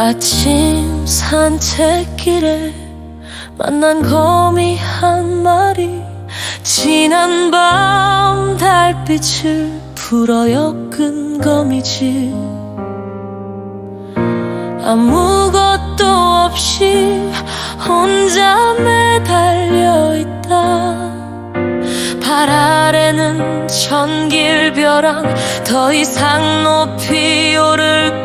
아침 산책길에 만난 거미 한 마리 지난 밤 달빛을 불어 엮은 거미지 아무것도 없이 혼자 매달려 있다. 발 아래는 천길벼랑 더 이상 높이 오를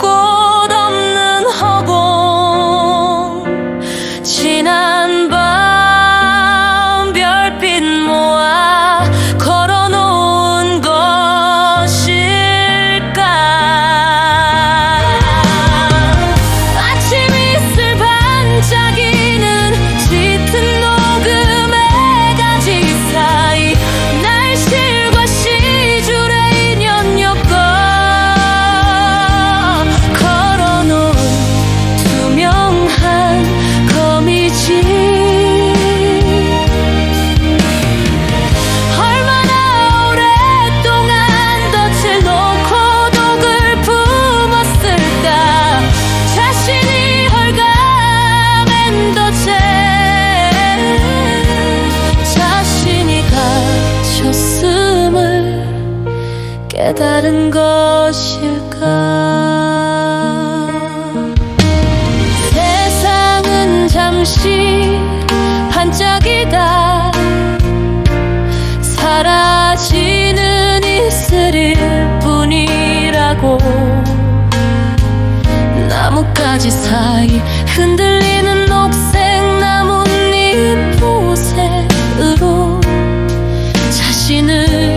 깨달은 것일까? 세상은 잠시 반짝이다. 사라지는 이슬일 뿐이라고. 나뭇가지 사이 흔들리는 녹색 나뭇잎 보색으로 자신을